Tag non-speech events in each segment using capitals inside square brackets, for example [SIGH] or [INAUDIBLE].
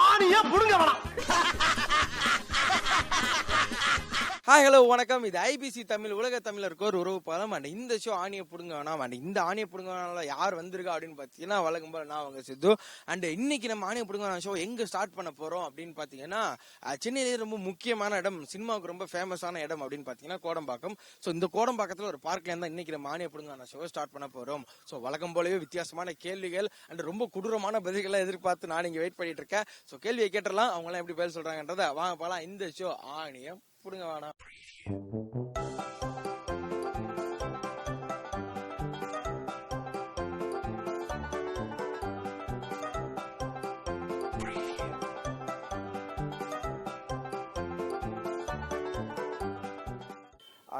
ஆணிய புடுங்க வேணாம். Hi hello வணக்கம். இது ஐபிசி தமிழ் உலக தமிழருக்கு ஒரு உறவு பாலம். அண்ட் இந்த ஷோ ஆணியை பிடுங்க வேணாம். அண்ட் இந்த ஆணியை பிடுங்க வேணாம் யார் வந்திருக்கா அப்படின்னு பார்த்தீங்கன்னா வழக்கம் போல நான் அவங்க சித்து. அண்ட் இன்னைக்கு நம்ம ஆணியை பிடுங்க வேணாம் ஷோ எங்கே ஸ்டார்ட் பண்ண போகிறோம் அப்படின்னு பார்த்தீங்கன்னா சென்னையிலேயே சென்னையிலே ரொம்ப முக்கியமான இடம் சினிமாவுக்கு ரொம்ப ஃபேமஸான இடம் அப்படின்னு பார்த்தீங்கன்னா கோடம்பாக்கம். ஸோ இந்த கோடம்பாக்கத்தில் ஒரு பார்க்கில் இருந்தால் இன்னைக்கு நம்ம ஆணியை பிடுங்க வேணாம் ஷோ ஸ்டார்ட் பண்ண போகிறோம் ஸோ வழக்கம் போலவே வித்தியாசமான கேள்விகள் அண்ட் ரொம்ப கொடூரமான பதில்களை எதிர்பார்த்து நான் இங்கே வெயிட் பண்ணிட்டு இருக்கேன். ஸோ கேள்வியை கேட்டுடலாம். அவங்களாம் எப்படி பதில் சொல்கிறாங்கன்றத வாங்க போகலாம் இந்த ஷோ ஆணியம். பிடுங்க வேணாம்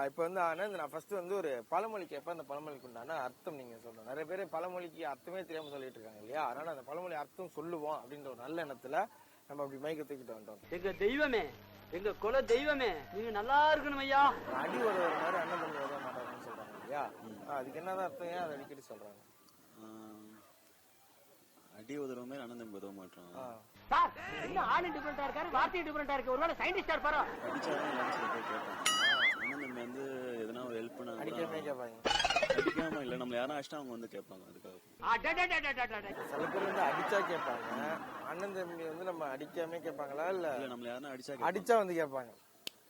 இப்போ வந்து ஆனால் நான் ஃபர்ஸ்ட் வந்து ஒரு பழமொழி கேட்பேன் அந்த பழமொழிக்கு உண்டான அர்த்தம் நீங்க சொல்லணும் நிறைய பேர் பழமொழிக்கு அர்த்தமே தெரியாம சொல்லிட்டு இருக்காங்க இல்லையா? அதனால அந்த பழமொழி அர்த்தம் சொல்லுவோம் அப்படின்ற ஒரு நல்ல எண்ணத்துல நம்ம அப்படி மயக்க தூக்கிட்டு வந்துட்டோம். எங்க தெய்வமே எங்க குல தெய்வமே நீங்க நல்லா இருக்கணும் ஐயா அடி உதவுற மாதிரி அண்ணன் தம்பி உதவ மாட்டாங்கன்னு சொல்றாங்க இல்லையா? ஆ, அதுக்கு என்னதான் அர்த்தம்? ஏன் அதை அடிக்கடி சொல்றாங்க? அடி உதற மாதிரி அண்ணன் தம்பி உதவ மாட்டோம் ஆ. சார் என்ன ஆளு டிஃபரெண்டா இருக்காரு வார்த்தை டிஃபரெண்டா இருக்கு. ஒருவேளை சயின்டிஸ்டா இருப்பாரோ? அடிச்சாதான் கேட்பாங்க. அண்ணன் தம்பி வந்து எதனா ஒரு ஹெல்ப் பண்ணா அடிக்கவே கேட்பாங்க அடிக்காம இல்ல? நம்ம யாரும் அடிச்சா அவங்க வந்து கேட்பாங்க அதுக்காக. சில பேர் வந்து அடிச்சா கேட்பாங்க. அண்ணன் தம்பி வந்து நம்ம அடிக்காம கேட்பாங்களா இல்ல? இல்ல நம்மள யாரும் அடிச்சா கேட்பாங்க. அடிச்சா வந்து கேட்பாங்க.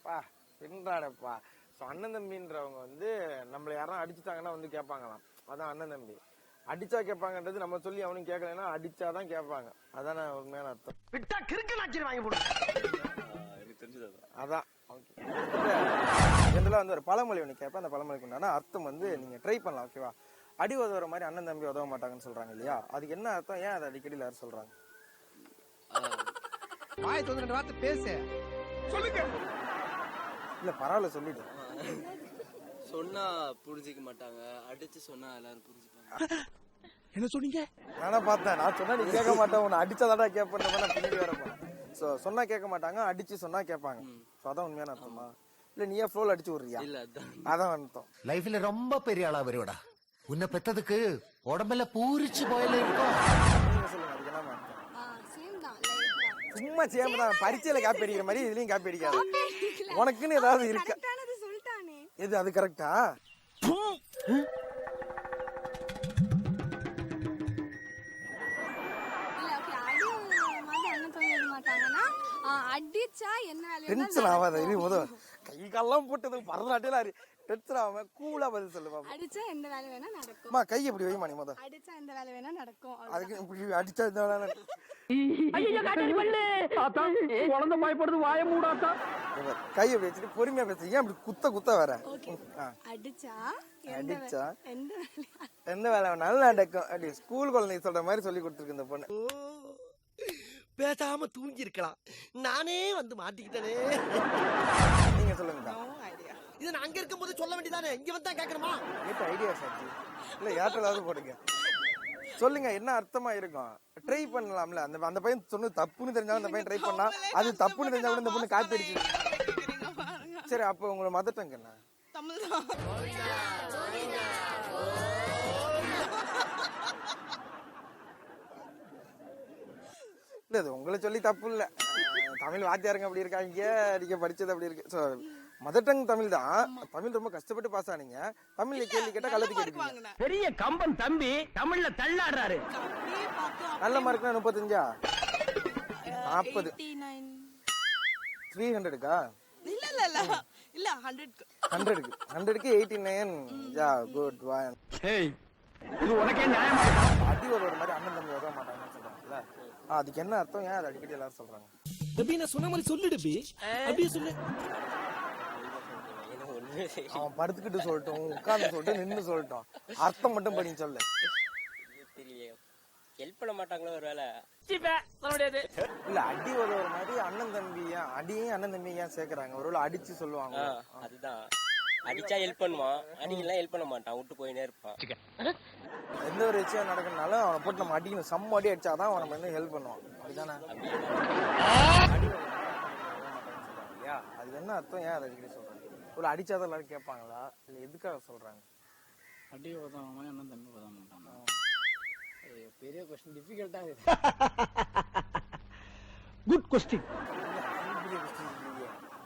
பா பின்றாடப்பா ஸோ அண்ணன் தம்பின்றவங்க வந்து நம்மள யாரும் அடிச்சுட்டாங்கன்னா வந்து கேட்பாங்களாம். அதான் அண்ணன் தம்பி. அடிச்சா கேட்பாங்கன்றது நம்ம சொல்லி அவனும் கேட்கலைன்னா அடிச்சாதான் கேட்பாங்க. அதான உண்மையான அர்த்தம். விட்டா கிறுக்கு நாச்சிரி வாங்கி போடு. ஆஹ் எனக்கு தெரிஞ்சது அதான். அதான். ஜென்ரலாக வந்து ஒரு பழமொழி ஒன்று கேட்பேன் அந்த பழமொழிக்கு உண்டான அர்த்தம் வந்து நீங்க ட்ரை பண்ணலாம் ஓகேவா அடி உதவுற மாதிரி அண்ணன் தம்பி உதவ மாட்டாங்கன்னு சொல்றாங்க இல்லையா? அதுக்கு என்ன அர்த்தம்? ஏன் அதை அடிக்கடி எல்லாரும் சொல்றாங்க? வாய் தொந்து ரெண்டு வார்த்தை பேசு. சொல்லுங்க. இல்ல பரவாயில்ல சொல்லிட்டு சொன்னா புரிஞ்சுக்க மாட்டாங்க. அடிச்சு சொன்னா எல்லாரும் புரிஞ்சுப்பாங்க. என்ன சொன்னீங்க? நானா பார்த்தேன். நான் சொன்னா நீ கேட்க மாட்டேன். உன்னை அடிச்சாதாடா கேட்பேன் நான் பின்னாடி வேற போனேன் ஸோ சொன்னா கேட்க மாட்டாங்க அடிச்சு சொன்னா கேட்பாங்க. ஸோ அதான் உண்மையான அர்த்தமா? இல்ல நீயே ஃப்ளோல அடிச்சு விடுறியா? இல்ல அதான். அர்த்தம். லைஃப்ல ரொம்ப பெரிய ஆளா வருவடா உன்னை பெத்ததுக்கு உடம்பெல்லாம் பூரிச்சு போயில இருக்கும் சும்மா சேம் தான் பரீட்சையில காப்பி அடிக்கிற மாதிரி இதுலயும் காப்பி அடிக்காது. உனக்குன்னு ஏதாவது இருக்கா? எது அது கரெக்டா அடிச்சா என்ன டென்ஷன் ஆகாத. இரு முத கை கால்லாம் போட்டது பரதநாட்டியம் டென்ஷன் ஆகாம கூலா பதில் சொல்லுவா அடிச்சா எந்த வேலை வேணா நடக்கும். அம்மா கை எப்படி வைமா நீ முத. அடிச்சா எந்த வேலை வேணா நடக்கும். அதுக்கு இப்படி அடிச்சா இந்த வேலை குழந்தை பயப்படுது வாய மூடாத்தா கை எப்படி வச்சுட்டு பொறுமையா பேசு. ஏன் அப்படி குத்த குத்த வர. அடிச்சா எந்த அடிச்சா? எந்த எந்த வேலை வேணாலும் நடக்கும். அப்படி ஸ்கூல் குழந்தைங்க சொல்ற மாதிரி சொல்லி கொடுத்துருக்கு இந்த பொண்ணு. பேசாம தூங்கி இருக்கலாம் நானே வந்து மாட்டிக்கிட்டனே. நீங்க சொல்லுங்க இது நான் அங்க இருக்கும் போது சொல்ல வேண்டியதானே? இங்க வந்தா கேட்கணுமா? கேட்ட ஐடியா சாட்சி இல்ல ஏர்டெலாவது போடுங்க. சொல்லுங்க என்ன அர்த்தமா இருக்கும்? ட்ரை பண்ணலாம்ல. அந்த அந்த பையன் சொன்னது தப்புன்னு தெரிஞ்சாலும் அந்த பையன் ட்ரை பண்ணா அது தப்புன்னு தெரிஞ்சா கூட இந்த பொண்ணு காப்பி அடிச்சு சரி அப்போ உங்களை மதர் டங் என்ன? இல்ல இது உங்களை சொல்லி தப்பு இல்ல. தமிழ் வாத்தியாருங்க அப்படி இருக்காங்க. நீங்க படிச்சது அப்படி இருக்கு. ஸோ மதர் டங் தமிழ் தான். தமிழ் ரொம்ப கஷ்டப்பட்டு பாஸ் ஆனீங்க. தமிழ்ல கேள்வி கேட்டா கலத்து கேட்டுப்பீங்க பெரிய கம்பன் தம்பி தமிழ்ல தள்ளாடுறாரு. நல்ல மார்க்னா முப்பத்தஞ்சா? நாற்பது த்ரீ ஹண்ட்ரடுக்கா இல்ல இல்ல இல்ல. இல்ல ஹண்ட்ரட் ஹண்ட்ரடுக்கு ஹண்ட்ரடுக்கு எயிட்டி நைன் யா குட் ஏய் இது உனக்கே நியாயமா? அடி ஒரு மாதிரி அண்ணன் தம்பி உதவ மாட்டாங்கன்னு ஆ, அதுக்கு என்ன அர்த்தம்? ஏன் அது அடிக்கடி எல்லாரும் சொல்றாங்க? டபி நான் சொன்ன மாதிரி சொல்லுடு பி அப்படியே சொல்லு. அவன் படுத்துக்கிட்டு சொல்லட்டும் உட்கார்ந்து சொல்லட்டும் நின்னு சொல்லட்டும் அர்த்தம் மட்டும் பண்ணி சொல்லு. தெரியலையே. ஹெல்ப் பண்ண மாட்டாங்களோ ஒரு வேலை சொல்ல இல்ல அடி உதவுற மாதிரி அண்ணன் தம்பி ஏன் அடியும் அண்ணன் தம்பி ஏன் சேர்க்கறாங்க? ஒருவேளை அடிச்சு சொல்லுவாங்க. அதுதான். அடிச்சா ஹெல்ப் பண்ணுவான். அடிக்கலாம் ஹெல்ப் பண்ண மாட்டான். விட்டு போயினே இருப்பான். எந்த ஒரு விஷயம் நடக்கணும்னாலும் அவனை போட்டு நம்ம அடிக்கணும். செம்ம அடி அடிச்சாதான் அவன் நம்ம வந்து ஹெல்ப் பண்ணுவான். அப்படிதானே? அது என்ன அர்த்தம்? ஏன் அதை அடிக்கடி சொல்றாங்க? ஒரு அடிச்சாதான் எல்லாரும் கேட்பாங்களா? இல்ல எதுக்காக சொல்றாங்க? அடி உதவாம என்ன தம்பி உதவ மாட்டாங்க பெரிய கொஸ்டின் டிஃபிகல்ட்டா இருக்கு. [LAUGHS] குட் கொஸ்டின்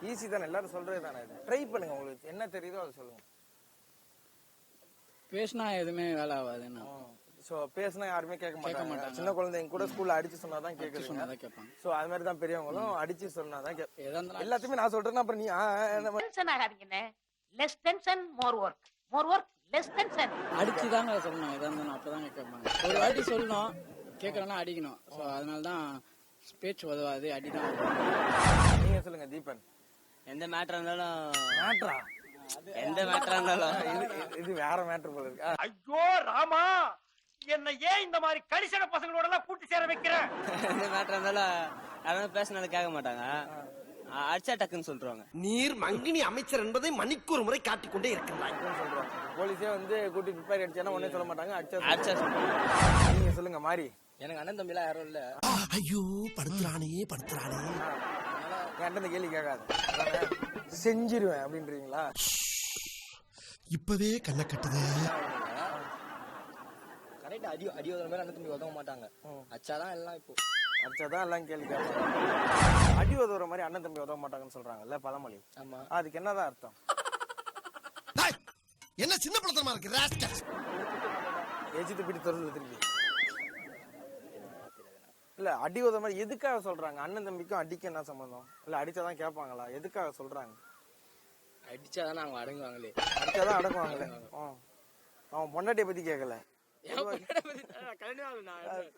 ஈஸி தானே எல்லாரும் சொல்றது தானே ட்ரை பண்ணுங்க உங்களுக்கு என்ன தெரியுதோ அதை சொல்லுங்க. பேசினா எதுவுமே வேலை ஆகாது என்ன? சோ பேசினா யாருமே கேட்க மாட்டாங்க. சின்ன குழந்தைங்க கூட ஸ்கூல்ல அடிச்சு சொன்னாதான் கேக்குதுங்க. சொன்னாதான் கேட்பாங்க. சோ அது மாதிரி தான் பெரியவங்களும் அடிச்சு சொன்னாதான் கே- எதா இருந்தாலும் எல்லாத்தையுமே நான் சொல்றேன்னா அப்புறம் நீ tension ஆகாதீங்கண்ணே less tension more work more work less tension அடிச்சு தாங்க சொல்லணும். எதா இருந்தாலும் அப்பதாங்க கேட்பாங்க. ஒரு வாட்டி சொல்லணும். கேட்கலன்னா அடிக்கணும். ஸோ அதனால தான் பேச்சு உதவாது அடி தான் நீங்க சொல்லுங்க தீபன். எந்த மேட்டரா இருந்தாலும் மேட்ரா எந்த மேட்டரா இருந்தாலும் இது இது வேற மேட்ரு போல இருக்கு. ஐயோ ராமா! என்ன ஏன் இந்த மாதிரி கடிசன பசங்களோட எல்லாம் கூட்டி சேர வைக்கிற? எந்த மேட்டரா இருந்தாலும் யாரும் பேசினாலும் கேட்க மாட்டாங்க. அடிச்சா டக்குன்னு சொல்றாங்க நீர் மங்கினி அமைச்சர் என்பதை மணிக்கு ஒரு முறை காட்டிக்கொண்டே இருக்கிறாய் இதுன்னு சொல்றாங்க போலீஸே வந்து கூட்டி ப்ரிப்பேர் அடிச்சானா ஒன்னே சொல்ல மாட்டாங்க. அடிச்சா அடிச்சா சொல்றாங்க நீங்க சொல்லுங்க மாறி. எனக்கு அண்ணன் தம்பிலாம் யாரும் இல்ல. ஐயோ படுத்துறானே படுத்துறானே. என்கிட்ட இந்த கேள்வி கேட்காது? செஞ்சிருவேன் அப்படின்றீங்களா இப்பவே கண்ணை கட்டுதே கரெக்ட் அடி அடி மாதிரி அண்ணன் தம்பி உதவ மாட்டாங்க அச்சாதான் எல்லாம் இப்போ அடிச்சாதான் எல்லாம் கேள்வி கேட்பாங்க அடி உதவுற மாதிரி அண்ணன் தம்பி உதவ மாட்டாங்கன்னு சொல்றாங்கல்ல பழமொழி ஆமா அதுக்கு என்னதான் அர்த்தம் என்ன சின்ன படத்தனமா இருக்கு ராஸ்கல் எஜித்து பிடி தொடர்ந்து திருப்பி இல்ல அடி உதவ மாதிரி எதுக்காக சொல்றாங்க? அண்ணன் தம்பிக்கும் அடிக்க என்ன சம்பந்தம்? இல்ல அடிச்சாதான் கேட்பாங்களா? எதுக்காக சொல்றாங்க? அடிச்சாதானே அவங்க அடங்குவாங்களே? அடிச்சாதான் அடக்குவாங்களே ஆ. அவன் பொண்டாட்டிய பத்தி கேட்கல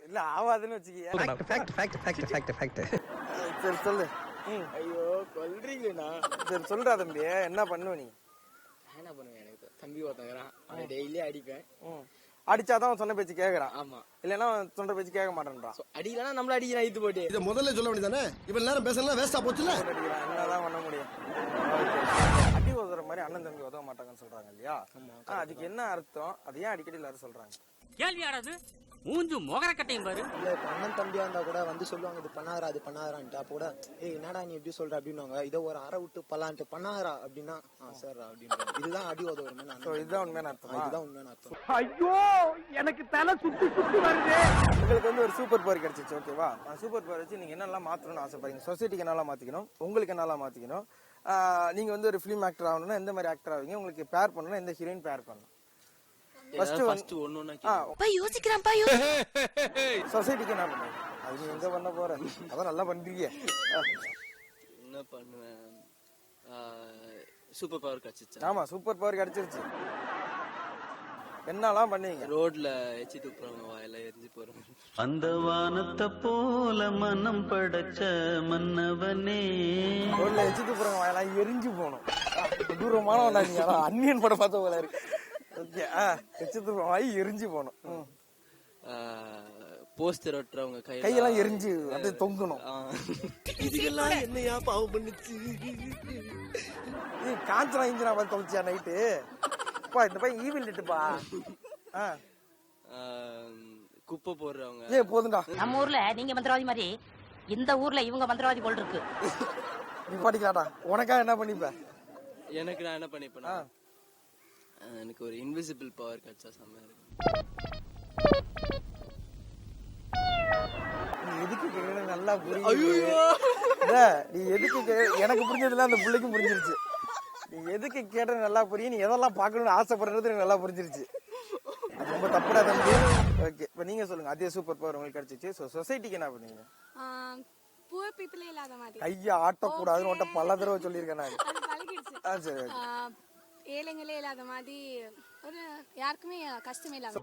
இல்ல ஆவாதுன்னு வச்சுக்கிய. சரி சொல்லு. ம். ஐயோ கொல்றீங்கண்ணா சரி சொல்றா தம்பி. என்ன பண்ணுவ நீ? என்ன பண்ணுவேன் எனக்கு? தம்பி ஒருத்தங்கிறான் அவனை டெய்லி அடிப்பேன். ம். அடிச்சாதான் சொன்ன பேச்சு கேக்குறான். ஆமா. இல்லைன்னா சொல்ற பேச்சு கேட்க மாட்டேன்றான். So, அடிக்கலன்னா நம்மள அடிக்கிறான் இது போட்டு. இத முதல்ல சொல்ல வேண்டியதானே இவ்வளவு நேரம் பேசலாம் வேஸ்டா போச்சுல அடிக்கிறான் என்னதான் பண்ண முடியும். அடி உதவுற மாதிரி அண்ணன் தம்பி உதவ மாட்டாங்கன்னு சொல்றாங்க இல்லையா? அதுக்கு என்ன அர்த்தம்? அது ஏன் அடிக்கடி எல்லாரும் சொல்றாங்க? கேள்வியானது மூஞ்சு மொகரக்கட்டையும் பாரு. இல்ல இப்ப அண்ணன் தம்பியா இருந்தா கூட வந்து சொல்லுவாங்க இது பண்ணாதரா அது பண்ணாதரான்ட்டு அப்ப கூட ஏய் என்னடா நீ எப்படி சொல்ற? அப்படின்னுவாங்க. இதை ஒரு அரை விட்டு பல்லான்ட்டு பண்ணாதரா அப்படின்னா ஆ சார் அப்படின்றாங்க இதுதான் அடி சோ இதுதான் உண்மையான அர்த்தம்? இதுதான் உண்மையான அர்த்தம். ஐயோ எனக்கு தலை சுத்தி சுத்தி வருது. உங்களுக்கு வந்து ஒரு சூப்பர் பவர் கிடைச்சிச்சு ஓகேவா சூப்பர் பவர் வச்சு நீங்க என்னெல்லாம் மாத்தணும்னு ஆசைப்படுறீங்க? சொசைட்டிக்கு என்னெல்லாம் மாத்திக்கணும்? உங்களுக்கு என்னெல்லாம் மாத்திக்கணும்? நீங்க வந்து ஒரு ஃபிலிம் ஆக்டர் ஆகணும்னா எந்த மாதிரி ஆக்டர் ஆவீங்க? உங்களுக்கு பேர் பண்ணணும்னா எந்த ஹீரோயின் பேர் பண்ணணும்? ஃபர்ஸ்ட் ஃபர்ஸ்ட் ஒண்ணு ஒண்ணா யோசிக்கிறான்ப்பா சொசைட்டிக்கு என்ன பண்ணுவீங்க அது நீ எங்க பண்ண போற? அதான் நல்லா பண்றீங்க. என்ன பண்ணுவேன்? சூப்பர் பவர் கிடைச்சிச்சா ஆமா சூப்பர் பவர் கிடைச்சிருச்சு. என்னெல்லாம் பண்ணுவீங்க ரோட்ல எச்சி துப்புறவங்க வாயில எரிஞ்சு போறோம் அந்த வானத்தை போல மனம் படைச்ச மன்னவனே. ரோட்ல எச்சிட்டு போறவங்க வாயெல்லாம் எரிஞ்சு போகணும். தூரமான வந்தா நீங்க ஆனா அன்னியன் படம் பார்த்த போல இருக்கு. ஓகே ஆ எச்சிட்டு வாய் எரிஞ்சு போகணும். ம். போஸ்டர் ஒட்டுறவங்க கை கையெல்லாம் எரிஞ்சு அப்படியே தொங்கணும். இதுக்கெல்லாம் என்னையா பாவம் பண்ணுச்சு? காஞ்சனா இன்ஜினா பார்த்து தொலைச்சியா நைட்டு பா இந்த பையன் ஈவில் லிட்டுப்பா ஆ. குப்பை போடுறவங்க. ஏ போதும்டா. நம்ம ஊர்ல நீங்க மந்திரவாதி மாதிரி இந்த ஊர்ல இவங்க மந்திரவாதி போல் இருக்கு. நீ பாட்டிக்கலாடா உனக்கா என்ன பண்ணிப்ப? எனக்கு நான் என்ன பண்ணிப்பேன்னா எனக்கு ஒரு இன்விசிபிள் பவர் கிடைச்சா செம்மையா இருக்கும். நீ எதுக்கு கேக்குறது நல்லா புரியுது. இல்ல, நீ எதுக்கு கே- எனக்கு புரிஞ்சதுல அந்த பிள்ளைக்கும் புரிஞ்சிருச்சு. நீ எதுக்கு கேட்டது நல்லா புரியும் நீ எதெல்லாம் பார்க்கணும்னு ஆசைப்படுறது எனக்கு நல்லா புரிஞ்சிருச்சு. அது ரொம்ப தப்புடா தம்பி. ஓகே இப்போ நீங்க சொல்லுங்க. அதே சூப்பர் பவர் உங்களுக்கு கிடைச்சிச்சு. ஸோ சொசைட்டிக்கு என்ன பண்ணுவீங்க புவர் பீப்புளே இல்லாத மாதிரி. கையை ஆட்டக்கூடாதுன்னு உன்ட்ட பல தடவை சொல்லியிருக்கேன் நான். அது பழகிடுச்சு. ஆ சரி ஓகே ஏழைங்களே இல்லாத மாதிரி ஒரு யாருக்குமே கஷ்டமே இல்லாம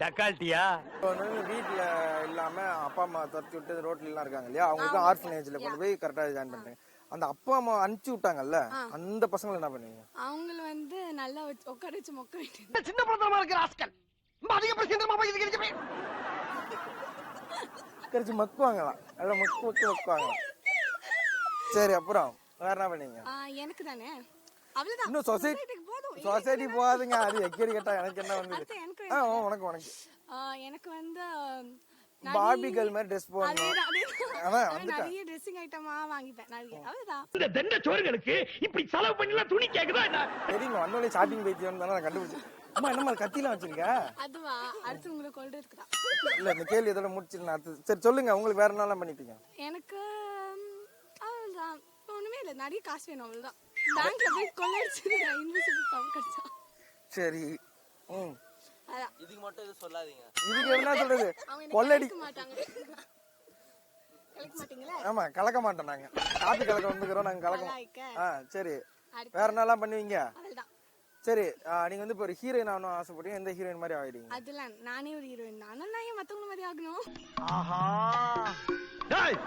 வந்து வீட்ல இல்லாம அப்பா அம்மா துரத்தி விட்டு ரோட்ல எல்லாம் இருக்காங்க இல்லையா? அவங்களுக்கு ஆர்ஃபனேஜ்ல கொண்டு போய் கரெக்டா ஜாயின் பண்றேன். அந்த அப்பா அம்மா அனுப்பிச்சு விட்டாங்கல்ல அந்த பசங்களை என்ன பண்ணுவீங்க அவங்கள வந்து நல்லா வச்சு உட்கார வச்சு மொக்க வேண்டியது சின்ன படத்தனமா இருக்கு ராஸ்கல் ரொம்ப அதிக பிரச்சனை போய் இதுக்கு கரைச்சி மக்குவாங்களாம். நல்லா மக்கு மக்கு மக்குவாங்களாம். சரி அப்புறம் வேற என்ன பண்ணீங்க? எனக்கு தானே? அவ்வளவுதான். இன்னும் சொசைட்டி சொசைட்டிக்கு போதும். சொசைட்டி போகாதுங்க அது எக்கேடி கேட்டா எனக்கு என்ன வந்து? எனக்கு ஆ உனக்கு உனக்கு. எனக்கு வந்து பார்பி கேர்ள் மாதிரி ட்ரெஸ் போடணும். வந்துட்டான் நிறைய ட்ரெஸ்ஸிங் ஐட்டமா வாங்கிப்பேன் நிறைய. அவ்வளவுதான். இந்த தெண்ட சோறுகளுக்கு இப்படி செலவு பண்ணிலாம் துணி கேக்குதா என்ன? தெரியுமா வந்தோடனே ஷாப்பிங் பைத்தியம் தானே நான் கண்டுபிடிச்சேன். அம்மா என்னம்மா கத்திலாம் வச்சிருக்க? அதுவா அடுத்து உங்களை கொண்டு இருக்குதா? இல்ல இந்த கேள்வி இதோட முடிச்சிருந்தேன் அடுத்து. சரி சொல்லுங்க உங்களுக்கு வேற என்னலாம் பண்ணிப்பீங்க எனக்கு அவ்வளவுதான். ஒண்ணுமே இல்ல நிறைய காசு வேணும் அவ்வளவுதான். பேங்க்ல போய் கொள்ளடிச்சிருக்கேன் இன்விசிபிள் பவர் கிடைச்சா சரி. ம். இதுக்கு மட்டும் எதுவும் சொல்லாதீங்க. இதுக்கு என்ன சொல்றது? கொள்ளடி கலக்க மாட்டாங்க. கலக்க மாட்டீங்களா? ஆமா கலக்க மாட்டோம் நாங்க. காப்பி கலக்க வந்துக்கிறோம் நாங்க கலக்க. ஆ சரி. வேற என்னலாம் பண்ணுவீங்க? சரி நீங்க வந்து இப்போ ஒரு ஹீரோயின் ஆகணும் ஆசைப்படுறீங்க எந்த ஹீரோயின் மாதிரி ஆகிடுங்க அதெல்லாம் நானே ஒரு ஹீரோயின் தான். நான் ஏன் மத்தவங்க மாதிரி ஆகணும்? ஆஹா. டேய்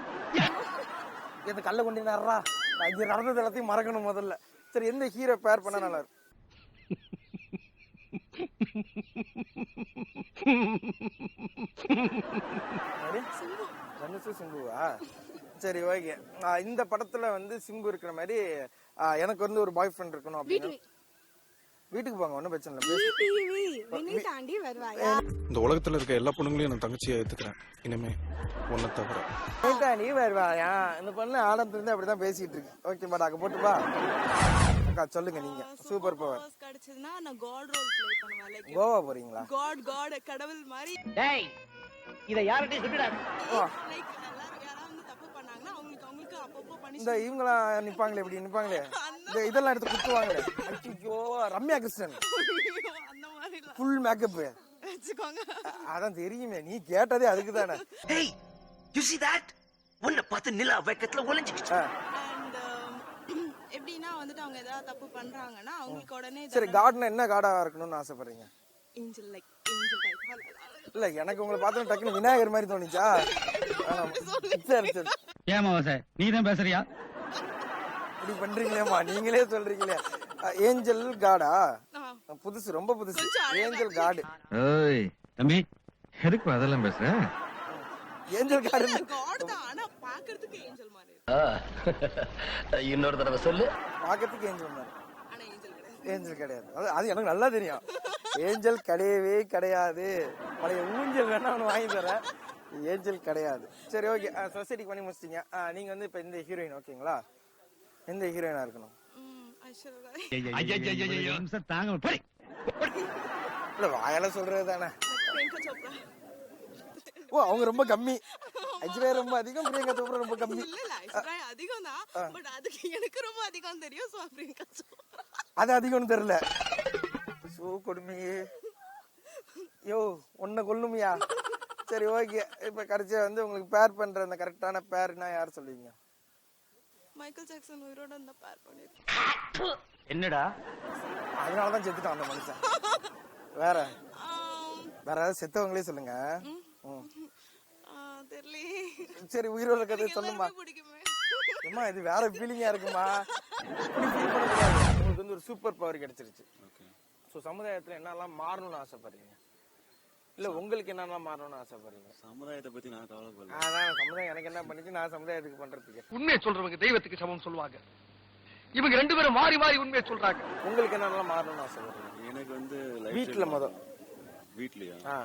இந்த கல்ல கொண்டு நடுறா நான் இங்க நடந்தது எல்லாத்தையும் மறக்கணும் முதல்ல. சரி எந்த ஹீரோ பேர் பண்ண நல்லா இருக்கும்? சிம்புவா? சரி ஓகே. இந்த படத்துல வந்து சிம்பு இருக்கிற மாதிரி எனக்கு வந்து ஒரு பாய் ஃப்ரெண்ட் இருக்கணும் அப்படின்னு. வீட்டுக்கு போங்க ஒன்றும் பிரச்சனை இல்லை. தாண்டி வருவாயா இந்த உலகத்துல இருக்க எல்லா பொண்ணுங்களையும் நான் தங்கச்சியா ஏத்துக்கிறேன். இனிமே உன்னை தவிர. நீ வருவாயா இந்த பொண்ணு ஆரம்பத்துல இருந்து அப்படிதான் பேசிட்டு இருக்கு. ஓகே அங்க போட்டுப்பா அக்கா சொல்லுங்க நீங்க. சூப்பர் பவர் கிடைச்சதுன்னா நான் காட் ரோல் ப்ளே பண்ணுவேன் லைக் கோவா போறீங்களா? காட் காட் கடவுள் மாதிரி. டேய் இத யார்கிட்டயும் சொல்லிடாத லைக் எல்லாரும் யாராவது வந்து தப்பு பண்ணாங்கன்னா அவங்களுக்கு அவங்களுக்கு அப்பப்போ பண்ணி இந்த இவங்களாம் நிப்பாங்களே இப்படி நிப்பாங்களே. இந்த இதெல்லாம் எடுத்து குத்துவாங்களே. ஐயோ ரம்யா கிருஷ்ணன். ஃபுல் மேக்கப் அதான் தெரியுமே நீ கேட்டதே அதுக்கு தானே ஹேய் யூ see that? உன்னை பார்த்து நிலா வெக்கத்துல ஒளிஞ்சுக்கிச்சு. அண்ட் எப்படின்னா வந்துட்டு அவங்க ஏதாவது தப்பு பண்றாங்கன்னா அவங்களுக்கு உடனே சரி கார்டன் என்ன கார்டா இருக்கணும்னு ஆசைப்படுறீங்க? ஏஞ்சல் லைக் ஏஞ்சல் டைப் இல்ல எனக்கு உங்களை பார்த்தோம் டக்குனு விநாயகர் மாதிரி தோணுச்சா. [LAUGHS] சரி சரி. ஏமா சார்? நீ தான் பேசுறியா? இப்படி பண்றீங்களேம்மா. நீங்களே சொல்றீங்களே. ஏஞ்சல் காடா புதுசு ரொம்ப புதுசு. ஏஞ்சல் காடு ஓய். தம்பி. எதுக்கு அதெல்லாம் பேசுற? ஏஞ்சல் காடு காட் தான் ஆனா பாக்குறதுக்கு ஏஞ்சல் மாதிரி. இன்னொரு தடவை சொல்லு. பாக்கிறதுக்கு ஏஞ்சல் மாதிரி. ஆனா ஏஞ்சல் கிடையாது. ஏஞ்சல் கிடையாது. அது அது எனக்கு நல்லா தெரியும். ஏஞ்சல் கிடையவே கிடையாது. பழைய ஊஞ்சல் வேணா ஒன்று வாங்கி தரேன். ஏஞ்சல் கிடையாது. சரி ஓகே சொசைட்டிக்கு பண்ணி முடிச்சிட்டீங்க. ஆ, நீங்க வந்து இப்போ இந்த ஹீரோயின் ஓகேங்களா எந்த ஹீரோயினா இருக்கணும்? தாங்க வாயால சொல்றது தானே ஓ அவங்க ரொம்ப கம்மி ஐஸ்வர்யா ரொம்ப அதிகம் பிரியங்கா சோப்ரா ரொம்ப கம்மி இல்ல இல்ல அதிகம் தான் பட் அதுக்கு எனக்கு ரொம்ப அதிகம் தெரியும் சோ பிரியங்கா சோப்ரா அது அதிகம்னு தெரியல சோ கொடுமையே யோ உன்னை கொல்லுமியா சரி ஓகே இப்ப கடைசியா வந்து உங்களுக்கு பேர் பண்ற அந்த கரெக்டான பேர்னா யார் சொல்லுவீங்க? மைக்கேல் ஜாக்சன் உயிரோட இருந்தா பேர் பண்ணிருக்கேன் என்னடா? அதனாலதான் செத்துட்டான் அந்த மனுஷன். வேற? வேற யாராவது செத்தவங்களே சொல்லுங்க. ம். தெரியலையே சரி உயிரோட கதை சொல்லுமா அம்மா இது வேற ஃபீலிங்கா இருக்குமா? இப்படி ஃபீல் பண்ணக்கூடாது உங்களுக்கு வந்து ஒரு சூப்பர் பவர் கிடைச்சிருச்சு. ஸோ சமுதாயத்துல என்னெல்லாம் மாறணும்னு ஆசைப்படுறீங்க? இல்ல உங்களுக்கு என்னெல்லாம் மாறணும்னு ஆசைப்படுறீங்க? சமுதாயத்தை பத்தி நான் கவலைப்படல. அதான் சமுதாயம் எனக்கு என்ன பண்ணுச்சு நான் சமுதாயத்துக்கு பண்றதுக்கு. உண்மையை சொல்றவங்க தெய்வத்துக்கு சமம் சொல்லுவாங்க. இவங்க ரெண்டு பேரும் மாறி மாறி உண்மையை சொல்றாங்க. உங்களுக்கு என்னெல்லாம் மாறணும்னு ஆசைப்படுறீங்க? எனக்கு வந்து வீட்டுல மொதல். வீட்லயா? ஆ.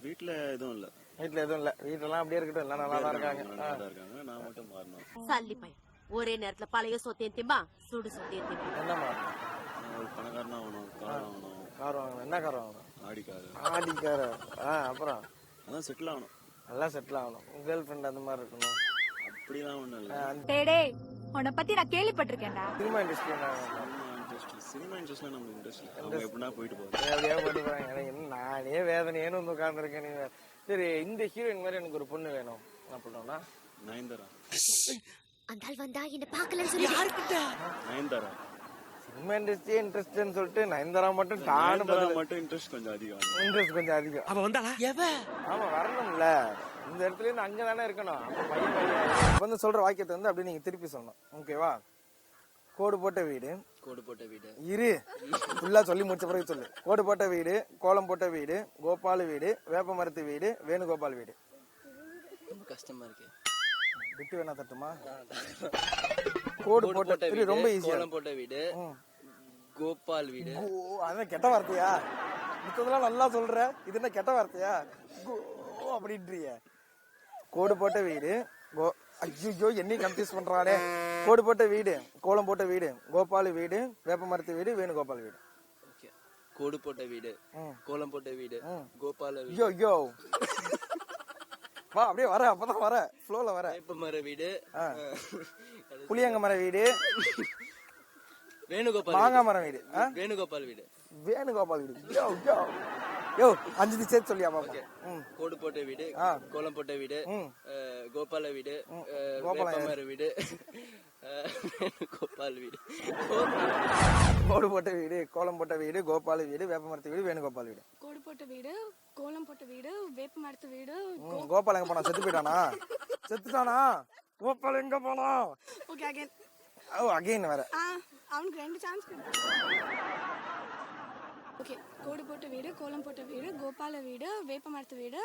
வீட்ல எதுவும் இல்ல. வீட்டுல எதுவும் இல்ல. வீட்டுல அப்படியே இருக்கட்டும் எல்லாம் நல்லா தான் இருக்காங்க. நல்லா தான் இருக்காங்க. நான் மட்டும் மாறணும். சல்லி பையன். ஒரே நேரத்துல பழைய சொத்தையும் திம்பா சுடு சொத்தையும் திம்பா. என்ன மாறணும்? பணக்காரனா ஆகணும் கார் ஆகணும் கார் வாங்கணும். என்ன கார் வாங்கணும்? ஆடி கார் ஆடி கார் ஆ அப்புறம்? அதான் செட்டில் ஆகணும். நல்லா செட்டில் ஆகணும். கேர்ள் ஃப்ரெண்ட் அந்த மாதிரி இருக்கணும். அப்படிலாம் ஒண்ணும் இல்ல. டேடே உன்னை பத்தி நான் கேள்விப்பட்டிருக்கேன்டா. Cinema industry cinema interest cinema இன்ட்ரெஸ்ட்னா நம்ம அவங்க எப்படின்னா போயிட்டு போகுது. அப்படியே எனக்கு என்ன நானே வேதனையேன்னு வந்து உட்காந்துருக்கேன் நீங்க சரி இந்த ஹீரோயின் மாதிரி எனக்கு ஒரு பொண்ணு வேணும். என்ன பண்ணோம்னா நயன்தாரா? அந்த ஆள் வந்தா என்ன பாக்கலன்னு சொல்லி நயன்தாரா? சினிமா இண்டஸ்ட்ரியே இன்ட்ரெஸ்ட்னு சொல்லிட்டு நயன்தாரா மட்டும் டானு நயன்தாரா மட்டும் இன்ட்ரெஸ்ட் கொஞ்சம் அதிகம். இன்ட்ரெஸ்ட் கொஞ்சம் அதிகம். அவ வந்தாளா? ஆமா வரணும்ல. இந்த இடத்துல இருந்து அங்க தானே இருக்கணும். அப்ப வந்து சொல்ற வாக்கியத்தை வந்து அப்படியே நீங்க திருப்பி சொல்லணும். ஓகேவா கோடு போட்ட வீடு. கோடு போட்ட வீடு. இரு. ஃபுல்லா சொல்லி முடிச்ச பிறகு சொல்லு. கோடு போட்ட வீடு கோலம் போட்ட வீடு கோபால் வீடு வேப்ப மரத்து வீடு வேணுகோபால் வீடு. ரொம்ப கஷ்டமா இருக்கு. விட்டு வேணா தட்டுமா? கோடு போட்ட ரொம்ப ஈஸியா கோலம் போட்ட வீடு. கோபால் வீடு. ஓ அதான் கெட்ட வார்த்தையா? மித்ததெல்லாம் நல்லா சொல்ற. இது என்ன கெட்ட வார்த்தையா? கோ அப்படின்றிய. கோடு போட்ட வீடு. கோ ஐயோ என்னையும் கன்ஃபியூஸ் பண்றானே. கோடு போட்ட வீடு கோலம் போட்ட வீடு கோபால் வீடு வேப்பமரத்து வீடு வேணுகோபால் வீடு. கோடு போட்ட வீடு. கோலம் போட்ட வீடு. கோபால வீடு. ஐயோ ஐயோ. வா அப்படியே வர அப்பதான் வர. ஃப்ளோல வர. வேப்ப மர வீடு. புளியங்க மர வீடு. வேணுகோபால் மாங்காய் வீடு. மரம் வீடு ஆ? வேணுகோபால் வீடு. வேணுகோபால் வீடு. யோ யோ. யோ அஞ்சு சேர்த்து சொல்லியா பாப்பா ம். கோடு போட்ட வீடு. கோலம் போட்ட வீடு கோபால வீடு கோபால வேப்ப வீடு. கோபால் வீடு. கோடு போட்ட வீடு கோலம் போட்ட வீடு கோபால் வீடு வேப்பமரத்து வீடு வேணுகோபால் வீடு. கோடு போட்ட வீடு கோலம் போட்ட வீடு வேப்ப மரத்து வீடு கோபால் எங்க போனா செத்து போயிட்டானா? செத்துட்டானா? கோபால் எங்க போனா ஓகே அகைன் ஓ அகைன் ஆ அவனுக்கு ரெண்டு சான்ஸ் ஓகே கோடு போட்ட வீடு கோலம் போட்ட வீடு கோபால வீடு வேப்ப மரத்து வீடு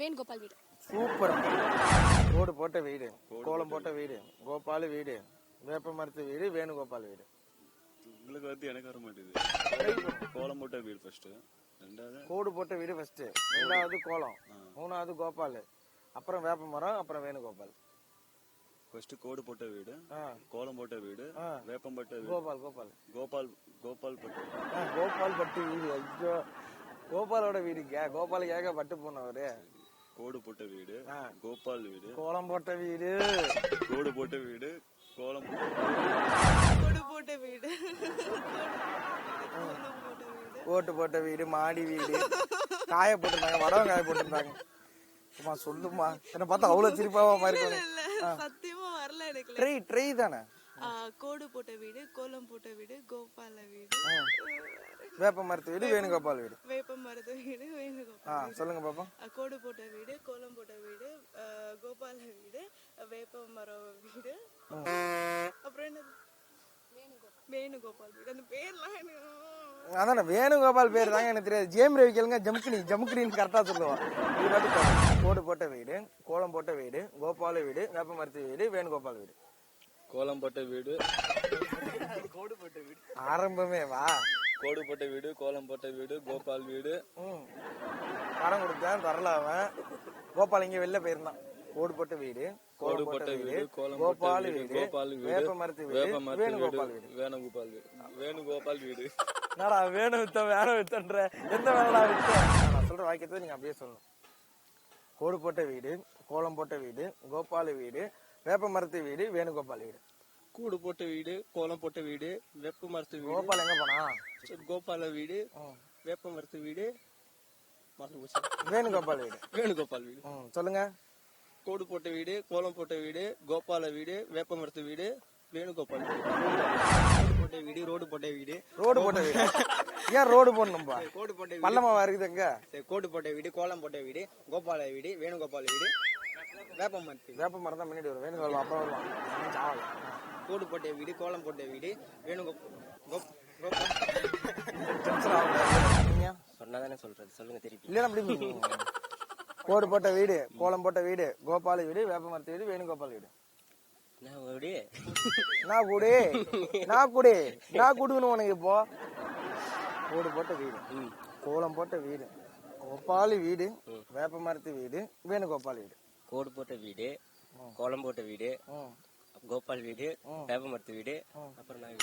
வேணுகோபால் வீடு. சூப்பர். கோடு போட்ட வீடு கோலம் போட்ட வீடு கோபால் வீடு வேப்பமரத்து வீடு வேணுகோபால் வீடு. உங்களுக்கு வந்து எனக்கு வர மாட்டேது கோலம் போட்ட வீடு ஃபர்ஸ்ட் ரெண்டாவது? கோடு போட்ட வீடு ஃபர்ஸ்ட் ரெண்டாவது. கோலம். மூணாவது கோபால். அப்புறம் வேப்பமரம் அப்புறம் வேணுகோபால். ஃபர்ஸ்ட் கோடு போட்ட வீடு. கோலம் போட்ட வீடு ஆ. வேப்பம் போட்ட வீடு. கோபால் கோபால். கோபால் கோபால் பட்டு. கோபால் பட்டு வீடு. ஐயோ. கோபாலோட வீடுங்க கோபாலுக்கு ஏக பட்டு போனவரு. கோடு போட்ட வீடு. கோபால் வீடு. கோலம் போட்ட வீடு. கோடு போட்ட வீடு கோலம் போட்ட கோடு போட்ட வீடு. ஓட்டு போட்ட வீடு மாடி வீடு. காய போட்டிருந்தாங்க வடவம் காய போட்டிருந்தாங்க. சும்மா சொல்லுமா. என்ன பார்த்தா அவ்வளவு சிரிப்பாவா இல்ல சத்தியமா வரல எனக்கு. ட்ரை ட்ரை தானே? கோடு போட்ட வீடு கோலம் போட்ட வீடு கோபால வீடு. வேப்ப மரத்து வீடு வேணுகோபால் வீடு. வேப்ப மரத்து வீடு வேணுகோபால் சொல்லுங்க பாப்பா. ஆ, கோடு போட்ட வீடு கோலம் போட்ட வீடு கோபால வீடு வேப்ப மரம் வீடு. அப்புறம் என்னது வேணுகோபால். வீடு அந்த பேர்லாம் எனக்கு அதானே வேணுகோபால் பேர் தாங்க எனக்கு தெரியாது. ஜேம் ரவி கேளுங்க ஜம்கினி ஜம்கினின்னு கரெக்டா சொல்லுவான். இது. கோடு போட்ட வீடு கோலம் போட்ட வீடு கோபால வீடு வேப்ப மரத்து வீடு வேணுகோபால் வீடு. கோலம் போட்ட வீடு. ஆரம்பமே வா. கோடு போட்ட வீடு கோலம் போட்ட வீடு கோபால் வீடு. ம். கரம் கொடுத்தேன் தரல அவன். கோபால் இங்க வெளில போயிருந்தான். கோடு போட்ட வீடு கோடு கோலம் போட்ட வீடு கோபால் வீடு கோபால் வீடு வேப்ப மரத்து வீடு வேப்ப மரத்து வேணுகோபால் வீடு. வேணுகோபால் வீடு வேணுகோபால் வீடு. என்னடா வேணும் வித்த வேற வித்தன்ற எந்த வேலைடா வித்த? நான் சொல்ற வாக்கியத்தை நீங்க அப்படியே சொல்லணும். கோடு போட்ட வீடு கோலம் போட்ட வீடு கோபால் வீடு வேப்ப மரத்து வீடு வேணுகோபால் வீடு. கூடு போட்ட வீடு கோலம் போட்ட வீடு வேப்ப மரத்து வீடு. கோபால் எங்க போனா? கோபால வீடு வேப்ப மரத்து வீடு மறந்து போச்சு. வேணுகோபால் வீடு. வேணுகோபால் வீடு. சொல்லுங்க. கோடு போட்ட வீடு கோலம் போட்ட வீடு கோபால வீடு வேப்ப மரத்து வீடு வேணுகோபால் வீடு. கோடு போட்ட வீடு ரோடு போட்ட வீடு. ரோடு போட்ட வீடு. ஏன் ரோடு போடணும்பா? கோடு போட்ட பள்ளமாவா இருக்குது வீடு கோடு போட்ட வீடு கோலம் போட்ட வீடு கோபால வீடு வேணுகோபால வீடு வேப்பம் மரத்து வேப்ப மரம் தான் முன்னாடி வரும். வேணுகோபால் அப்புறம் வருவான். கோடு போட்ட வீடு கோலம் போட்ட வீடு வேணுகோ கோப்- கோபால் டென்ஷன் ஆகக்கூடாது. நீங்க சொன்னாதானே சொல்றது? சொல்லுங்க திருப்பி. இல்லைன்னா அப்படி [LAUGHS] கோடு போட்ட வீடு கோலம் போட்ட வீடு கோபால வீடு வேப்ப மரத்து வீடு வேணுகோபால் வீடு. நான் கூடு நான் கூடு நான் கூடுன்னு உனக்கு இப்போ? கோடு போட்ட வீடு கோலம் போட்ட வீடு கோபாலி வீடு வேப்ப மரத்து வீடு வேணுகோபால் வீடு. கோடு போட்ட வீடு கோலம் போட்ட வீடு. கோபால் வீடு வேப்ப மரத்து வீடு அப்புறம் நான்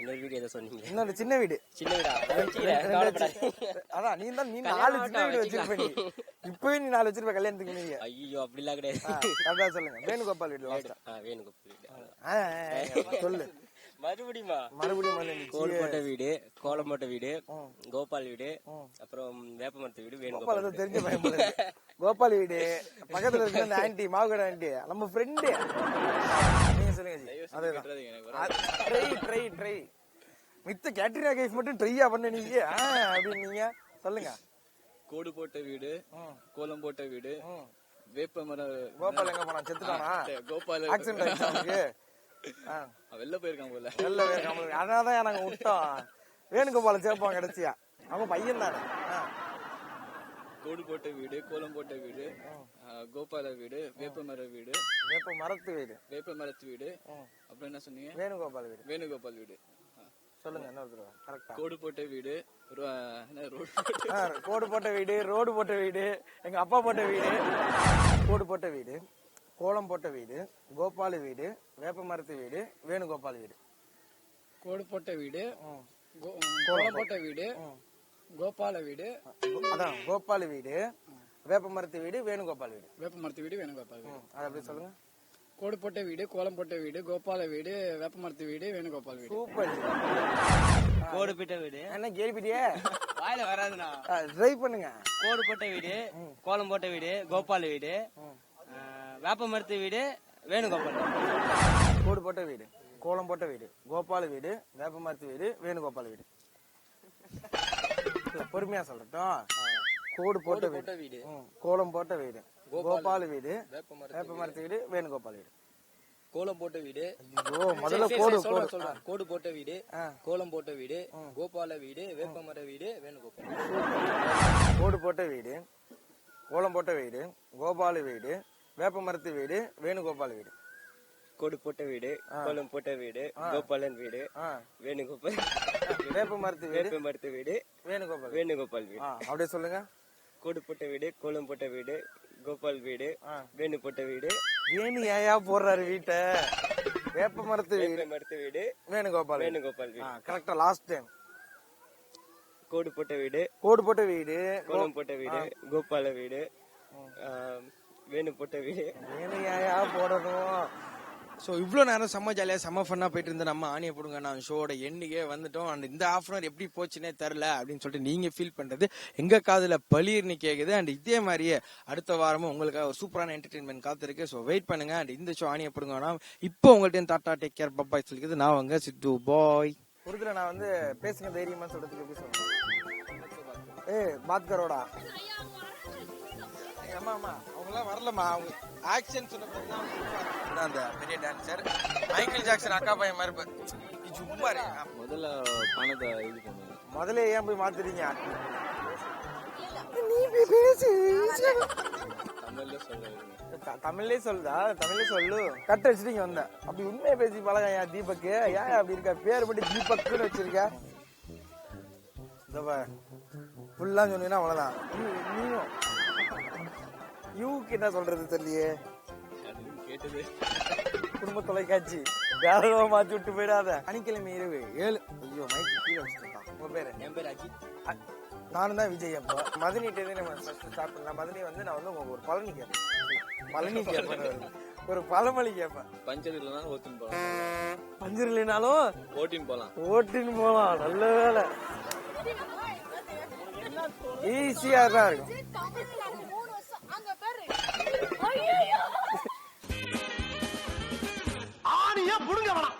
இன்னொரு வீடு ஏதோ சொன்னீங்க இன்னொரு சின்ன வீடு. சின்ன வீடா? அதான் நீ தான் நீ நாலு சின்ன வீடு வச்சிருப்ப நீ. இப்பவே நீ நாலு வச்சிருப்ப கல்யாணத்துக்கு நீங்க. ஐயோ அப்படிலாம் கிடையாது. சொல்லுங்க. வேணுகோபால் வீடு லாஸ்டா வேணுகோபால் வீடு. சொல்லு. மறுபடியுமா மறுபடியும் கோல் போட்ட வீடு கோலம் போட்ட வீடு கோபால் வீடு அப்புறம் வேப்ப மரத்து வீடு ஏதோ தெரிஞ்ச. கோபால் வீடு பக்கத்துல இருக்க அந்த ஆன்டி மாவுகட ஆன்டி நம்ம ஃப்ரெண்டு நீங்க சொல்லுங்க ட்ரை ட்ரை ட்ரை மித்த கேட்ரினா கைஃப் மட்டும் ட்ரையா பண்ண நீங்க. அப்படின்னு நீங்க சொல்லுங்க. கோடு போட்ட வீடு. கோலம் போட்ட வீடு ம். வேப்ப மர கோபால் எங்க போனா செத்துட்டானா? கோபால் ஆக்சிடென்ட் ஆயிடுச்சு வெளில போயிருக்கான் போல. வெளில போய் நம்மளுக்கு அதான் நாங்க விட்டோம் வேணுகோபால சேர்ப்போம் கிடைச்சியா? அவன் பையன் தானே. கோடு போட்ட வீடு கோலம் போட்ட வீடு கோபால வீடு வேப்ப மர வீடு வேப்ப மரத்து வீடு. வேப்ப மரத்து வீடு. அப்புறம் என்ன சொன்னீங்க? வேணுகோபால் வீடு. வேணுகோபால் வீடு. சொல்லுங்க என்ன கரெக்டா கோடு போட்ட வீடு கோடு போட்ட வீடு ரோடு போட்ட வீடு எங்க அப்பா போட்ட வீடு கோடு போட்ட வீடு. கோலம் போட்ட வீடு கோபால் வீடு வேப்ப மரத்து வீடு வேணுகோபால் வீடு. கோடு போட்ட வீடு கோ- கோலம் போட்ட வீடு கோபால வீடு அதான் கோபால் வீடு வேப்ப மரத்து வீடு வேணுகோபால் வீடு. வேப்ப மரத்து வீடு வேணுகோபால் வீடு. அது அப்படி சொல்லுங்க? கோடு போட்ட வீடு கோலம் போட்ட வீடு கோபால வீடு வேப்ப மரத்து வீடு வேணுகோபால் வீடு. சூப்பர். கோடு போட்ட வீடு. என்ன கேள்விட்டியே வாயில வராதுண்ணா. ட்ரை பண்ணுங்க. கோடு போட்ட வீடு கோலம் போட்ட வீடு கோபால் வீடு. வேப்ப மரத்து வீடு வேணுகோபால் கோடு போட்ட வீடு கோலம் போட்ட வீடு கோபால் வீடு வேப்ப மரத்து வீடு வேணுகோபால் வீடு. பொறுமையா சொல்லட்டும். கோடு போட்ட வீடு. கோலம் போட்ட வீடு. கோபால் வீடு. வேப்ப மரத்து வீடு. வேணுகோபால் வீடு. கோலம் போட்ட வீடு. ஐயோ முதல்ல கோடு சொல்றேன், கோடு. சொல்றேன். கோடு போட்ட வீடு. கோலம் போட்ட வீடு கோபால வீடு வேப்பமர வீடு வேணுகோபால் கோடு போட்ட வீடு கோலம் போட்ட வீடு கோபால் வீடு வேப்ப மரத்து வீடு வேணுகோபால் வீடு. கோடு போட்ட வீடு கோலம் போட்ட வீடு கோபாலன் வீடு. வேணுகோபால் வேப்ப மரத்து வீடு வேப்ப மரத்து வீடு வேணுகோபால். வேணுகோபால் வீடு. அப்படியே சொல்லுங்க. கோடு போட்ட வீடு கோலம் போட்ட வீடு கோபால் வீடு வேணு போட்ட வீடு. வேணு ஏயா போடுறாரு வீட்டை? வேப்ப மரத்து வீடு மரத்து வீடு வேணுகோபால் வேணுகோபால் வீடு. கரெக்டா லாஸ்ட் டைம் கோடு போட்ட வீடு கோடு போட்ட வீடு கோலம் போட்ட வீடு கோபால வீடு வேணு போட்ட வீடு போடணும். ஸோ இவ்வளோ நேரம் செம்ம ஜாலியாக செம்ம ஃபன்னாக போயிட்டு இருந்த நம்ம ஆணியை போடுங்க நான் ஷோட எண்ணிக்கே வந்துட்டோம். அண்ட் இந்த ஆஃப் அன் எப்படி போச்சுன்னே தெரில அப்படின்னு சொல்லிட்டு நீங்கள் ஃபீல் பண்ணுறது எங்கள் காதில் பளிர்னு கேட்குது அண்ட் இதே மாதிரியே அடுத்த வாரமும் உங்களுக்காக ஒரு சூப்பரான என்டர்டைன்மெண்ட் காத்திருக்கு. ஸோ வெயிட் பண்ணுங்க. அண்ட் இந்த ஷோ ஆணியை போடுங்க வேணாம். இப்போ உங்கள்கிட்ட டாட்டா டேக் கேர் பப்பாய் சொல்லிக்கிறது நான் உங்க சித்து பாய் ஒரு நான் வந்து பேசுங்க தைரியமா சொல்றதுக்கு எப்படி சொல்றேன் ஏ பாத் கரோடா ஆமா ஆமா அவங்களாம் வரலமா அவங்க ஆக்ஷன் சொன்ன. அந்த பெரிய டான்சர் மைக்கேல் ஜாக்சன் அக்கா பையன் மாதிரி சும்மா. முதல்ல பணத்தை இது பண்ணுங்க முதல்ல ஏன் போய் மாத்துறீங்க? நீ போய் பேசு. தமிழ்ல சொல்ல. தமிழ்லயே சொல்லுதா தமிழ்லயே சொல்லு. கட்ட வச்சுட்டு இங்க வந்த. அப்படி உண்மையை பேசி பழக ஏன் தீபக் ஏன் அப்படி இருக்க? பேர் மட்டும் தீபக்னு வச்சிருக்க. ஃபுல்லா சொன்னீங்கன்னா அவ்வளவுதான். நீ- நீயும் யூக்கு என்ன சொல்றது தெரியலையே? கேட்டது. குடும்ப தொலைக்காட்சி. வேற மாத்தி விட்டு போயிடாத. சனிக்கிழமை இரவு ஏழு. ஐயோ மைக்கு கீழே வச்சுட்டான் உங்க பேரு? என் பேர் அஜித். நானும் தான் விஜய் அப்போ. மதனிட்டே நம்ம ஃபர்ஸ்ட் ஸ்டார்ட் பண்ணலாம் மதனி வந்து நான் வந்து உங்களுக்கு ஒரு பழனி கேட்பேன். பழனி கேட்பேன் ஒரு பழமொழி கேட்பேன். பஞ்சர் இல்லைனா ஓட்டின்னு போலாம் பஞ்சர் இல்லைனாலும் ஓட்டின்னு போலாம் ஓட்டின்னு போலாம் நல்ல வேலை. ஈஸியா தான் இருக்கும். ஆணியா புடுங்க வேணாம்.